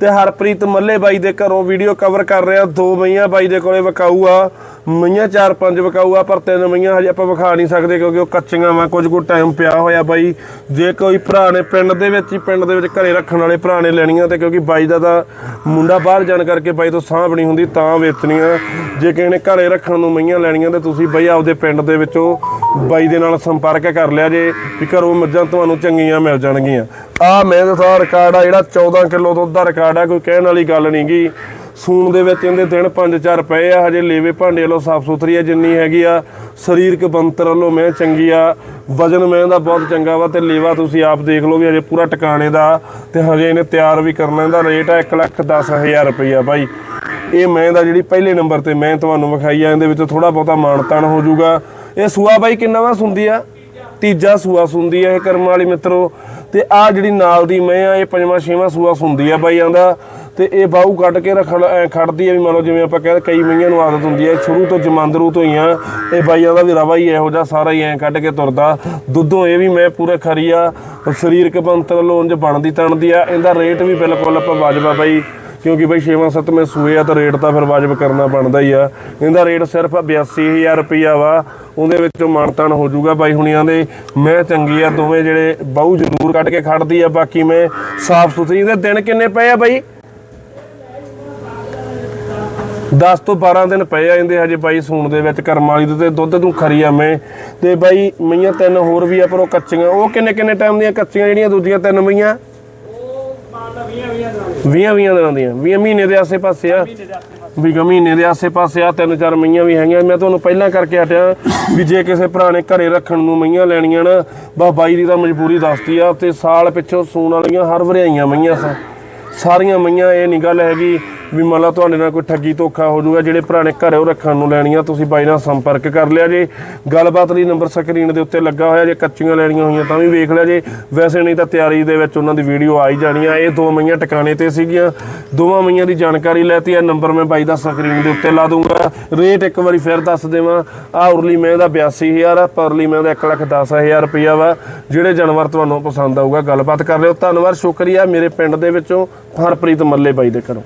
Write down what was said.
ਤੇ ਹਰਪ੍ਰੀਤ ਮੱਲੇ ਬਾਈ ਦੇ ਘਰੋਂ ਵੀਡੀਓ ਕਵਰ ਕਰ ਰਿਹਾ। ਦੋ ਮਈਆਂ ਬਾਈ ਦੇ ਕੋਲੇ ਵਿਕਾਊ ਆ ਮਈਆਂ ਚਾਰ ਪੰਜ ਵਿਕਾਊ ਆ ਪਰ ਤਿੰਨ ਮਈਆਂ ਹਜੇ ਆਪਾਂ ਵਿਖਾ ਨਹੀਂ ਸਕਦੇ ਕਿਉਂਕਿ ਉਹ ਕੱਚੀਆਂ ਵਾ, ਕੁਝ ਕੁ ਟਾਈਮ ਪਿਆ ਹੋਇਆ ਬਾਈ। ਜੇ ਕੋਈ ਭਰਾ ਨੇ ਪਿੰਡ ਦੇ ਵਿੱਚ ਹੀ ਪਿੰਡ ਦੇ ਵਿੱਚ ਘਰੇ ਰੱਖਣ ਵਾਲੇ ਭਰਾ ਨੇ ਲੈਣੀਆਂ ਤੇ ਕਿਉਂਕਿ ਬਾਈ ਦਾ ਤਾਂ ਮੁੰਡਾ ਬਾਹਰ ਜਾਣ ਕਰਕੇ ਬਾਈ ਤੋਂ ਸਾਂਭ ਨਹੀਂ ਹੁੰਦੀ, ਤਾਂ ਵੇਚਣੀਆਂ। ਜੇ ਕਿਸੇ ਨੇ ਘਰੇ ਰੱਖਣ ਨੂੰ ਮਈਆਂ ਲੈਣੀਆਂ ਤੇ ਤੁਸੀਂ ਬਾਈ ਆਪਦੇ ਪਿੰਡ ਦੇ ਵਿੱਚੋਂ ਬਾਈ ਦੇ ਨਾਲ ਸੰਪਰਕ ਕਰ ਲਿਆ ਜੇ, ਵੀ ਘਰੋਂ ਮੱਝਾਂ ਤੁਹਾਨੂੰ ਚੰਗੀਆਂ ਮਿਲ ਜਾਣਗੀਆਂ। ਆ ਮੈਂ ਦਾ ਰਿਕਾਰਡ ਆ ਜਿਹੜਾ 14 ਕਿਲੋ ਦੁੱਧ ਦਾ ਰਿਕਾਰਡ ਆ ਕੋਈ ਕਹਿਣ ਵਾਲੀ ਗੱਲ ਨਹੀਂ ਗੀ। ਸੂਣ ਦੇ ਵਿੱਚ ਇਹਦੇ ਦਿਨ 5-4 ਪਏ ਆ, ਹਜੇ ਲੇਵੇ ਭਾਂਡੇ ਵੱਲੋਂ ਸਾਫ਼ ਸੁਥਰੀ ਆ, ਜਿੰਨੀ ਹੈਗੀ ਆ। ਸਰੀਰਕ ਬੰਤਰ ਵੱਲੋਂ ਮੈਂ ਚੰਗੀ ਆ। ਵਜਨ ਮੈਂ ਦਾ ਬਹੁਤ ਚੰਗਾ ਵਾ ਤੇ ਲੇਵਾ ਤੁਸੀਂ ਆਪ ਦੇਖ ਲਓ ਵੀ ਹਜੇ ਪੂਰਾ ਟਿਕਾਣੇ ਦਾ ਤੇ ਹਜੇ ਇਹਨੇ ਤਿਆਰ ਵੀ ਕਰਨਾ, ਇਹਦਾ ਰੇਟ ਆ 110000 ਰੁਪਈਆ ਬਾਈ। ਇਹ ਮੈਂ ਦਾ ਜਿਹੜੀ ਪਹਿਲੇ ਨੰਬਰ ਤੇ ਮੈਂ ਤੁਹਾਨੂੰ ਵਿਖਾਈ ਆ, ਇਹਦੇ ਵਿੱਚ ਥੋੜਾ ਬਹੁਤਾ ਮਾਨਤਾਨ ਹੋ ਜਾਊਗਾ। ਇਹ ਸੂਆ ਬਾਈ ਕਿੰਨਾ ਵਾ, ਸੁੰਦੀ ਆ? ਤੀਜਾ ਸੂਆ ਸੁੰਦੀ ਆ ਇਹ ਕਰਮ ਵਾਲੀ ਮਿੱਤਰੋ। ਤੇ ਆ ਜਿਹੜੀ ਨਾਲ ਦੀ ਮੈਂ ਆ, ਇਹ ਪੰਜਵਾਂ, ਛੇਵਾਂ ਸੂਆ ਸੁੰਦੀ ਆ ਬਾਈਆਂ ਦਾ ਤੇ ਇਹ ਬਾਹੂ ਕੱਢ ਕੇ ਰੱਖ ਐ ਖੜਦੀ ਆ ਵੀ ਮੰਨ ਲਓ ਜਿਵੇਂ ਆਪਾਂ ਕਹਿੰਦੇ ਕਈ ਮਈਆਂ ਨੂੰ ਆਦਤ ਹੁੰਦੀ ਹੈ ਸ਼ੁਰੂ ਤੋਂ ਜਮਾਂਦਰੂ ਤੋਂ ਹੀ ਆ। ਇਹ ਬਾਈਆਂ ਦਾ ਵੀ ਰਵਾ ਹੀ ਇਹੋ ਜਿਹਾ, ਸਾਰਾ ਹੀ ਐ ਕੱਢ ਕੇ ਤੁਰਦਾ। ਦੁੱਧੋਂ ਇਹ ਵੀ ਮੈਂ ਪੂਰੇ ਖਰੀ ਆ। ਸਰੀਰਕ ਬੰਤ ਵੱਲੋਂ ਬਣਦੀ ਤਣਦੀ ਆ। ਇਹਦਾ ਰੇਟ ਵੀ ਬਿਲਕੁਲ ਆਪਾਂ ਵਾਜਬਾ ਬਾਈ। ਕਿਉਂਕਿ ਬਈ 6ਵਾਂ 7ਵੇਂ ਸੂਏ ਆ, ਤਾਂ ਰੇਟ ਤਾਂ ਫਿਰ ਵਾਜਬ ਕਰਨਾ ਬਣਦਾ ਹੀ ਆ। ਇਹਦਾ ਰੇਟ ਸਿਰਫ 82000 ਰੁਪਈਆ ਵਾ। ਉਹਦੇ ਵਿੱਚੋਂ ਮਾਨਤਾਨ ਹੋ ਜਾਊਗਾ ਬਾਈ ਹੁਣੀਆਂ ਦੇ। ਮੈਂ ਚੰਗੀ ਆ ਦੋਵੇਂ ਜਿਹੜੇ ਬਾਹੂ ਜ਼ਰੂਰ ਕੱਢ ਕੇ ਖੜਦੀ ਆ ਬਾਕੀ ਮੈਂ ਸਾਫ਼ ਸੁਥਰੀ ਇਹਦੇ ਦਿਨ ਕਿੰਨੇ ਪਏ ਆ ਬਾਈ? 10 ਤੋਂ 12 ਦਿਨ ਪਏ ਆ ਇਹਦੇ ਹਜੇ ਬਾਈ ਸੂਣ ਦੇ ਵਿੱਚ ਕਰਮ ਵਾਲੀ ਦੇ ਤੇ ਦੁੱਧ ਨੂੰ ਖਰੀ ਆ ਮੈਂ। ਤੇ ਬਾਈ ਮਈਆਂ ਤਿੰਨ ਹੋਰ ਵੀ ਆ ਪਰ ਉਹ ਕੱਚੀਆਂ। ਉਹ ਕਿੰਨੇ ਕਿੰਨੇ ਟਾਈਮ ਦੀਆਂ ਕੱਚੀਆਂ ਜਿਹੜੀਆਂ ਦੂਜੀਆਂ ਤਿੰਨ ਮਈਆਂ? 20 20 ਦਿਨਾਂ ਦੀਆਂ। 20 ਮਹੀਨੇ ਦੇ ਆਸੇ-ਪਾਸੇ ਆ। ਵੀ ਮਹੀਨੇ ਦੇ ਆਸੇ-ਪਾਸੇ ਆ, ਤਿੰਨ ਚਾਰ ਮਈਆਂ ਵੀ ਹੈਗੀਆਂ। ਮੈਂ ਤੁਹਾਨੂੰ ਪਹਿਲਾਂ ਕਰਕੇ ਹਟਿਆ ਵੀ ਜੇ ਕਿਸੇ ਭਰਾ ਨੇ ਘਰੇ ਰੱਖਣ ਨੂੰ ਮਈਆਂ ਲੈਣੀਆਂ ਨਾ ਬਾ ਬਾਈ ਦੀ ਤਾਂ ਮਜਬੂਰੀ ਦੱਸਦੀ ਆ, ਤੇ ਸਾਲ ਪਿੱਛੋਂ ਸੂਣ ਵਾਲੀਆਂ ਹਰ ਵਰਿਆਈਆਂ ਮਈਆਂ ਸਾ ਸਾਰੀਆਂ ਮਈਆਂ ਇਹ ਨਹੀਂ ਗੱਲ ਹੈਗੀ ਵੀ ਮੰਨ ਲਾ ਤੁਹਾਡੇ ਨਾਲ ਕੋਈ ਠੱਗੀ ਧੋਖਾ ਹੋ ਜਾਊਗਾ, ਜਿਹੜੇ ਪੁਰਾਣੇ ਘਰ ਉਹ ਰੱਖਣ ਨੂੰ ਲੈਣੀਆਂ, ਤੁਸੀਂ ਬਾਈ ਨਾਲ ਸੰਪਰਕ ਕਰ ਲਿਆ ਜੇ। ਗੱਲਬਾਤ ਲਈ ਨੰਬਰ ਸਕਰੀਨ ਦੇ ਉੱਤੇ ਲੱਗਾ ਹੋਇਆ, ਜੇ ਕੱਚੀਆਂ ਲੈਣੀਆਂ ਹੋਈਆਂ ਤਾਂ ਵੀ ਵੇਖ ਲਿਆ ਜੇ। ਵੈਸੇ ਨਹੀਂ ਤਾਂ ਤਿਆਰੀ ਦੇ ਵਿੱਚ ਉਹਨਾਂ ਦੀ ਵੀਡੀਓ ਆ ਹੀ ਜਾਣੀ ਆ। ਇਹ ਦੋ ਮਈਆਂ ਟਿਕਾਣੇ ਤੇ ਸੀਗੀਆਂ। ਦੋਵਾਂ ਮਈਆਂ ਦੀ ਜਾਣਕਾਰੀ ਲੈਤੀ ਆ। ਨੰਬਰ ਮੈਂ ਬਾਈ ਦਾ ਸਕਰੀਨ ਦੇ ਉੱਤੇ ਲਾ ਦੂੰਗਾ ਰੇਟ ਇੱਕ ਵਾਰੀ ਫਿਰ ਦੱਸ ਦੇਵਾਂ। ਆ ਉਰਲੀ ਮੈਂ ਦਾ 82000 ਆ, ਪਰਲੀ ਮੈਂ ਦਾ 110000 ਰੁਪਇਆ ਵਾ। ਜਿਹੜੇ ਜਾਨਵਰ ਤੁਹਾਨੂੰ ਪਸੰਦ ਆਊਗਾ, ਗੱਲਬਾਤ ਕਰ ਲਿਓ। ਧੰਨਵਾਦ, ਸ਼ੁਕਰੀਆ। ਮੇਰੇ ਪਿੰਡ ਦੇ ਵਿੱਚੋਂ ਹਰਪ੍ਰੀਤ ਮੱਲੇ ਬਾਈ ਦੇ ਘਰੋਂ।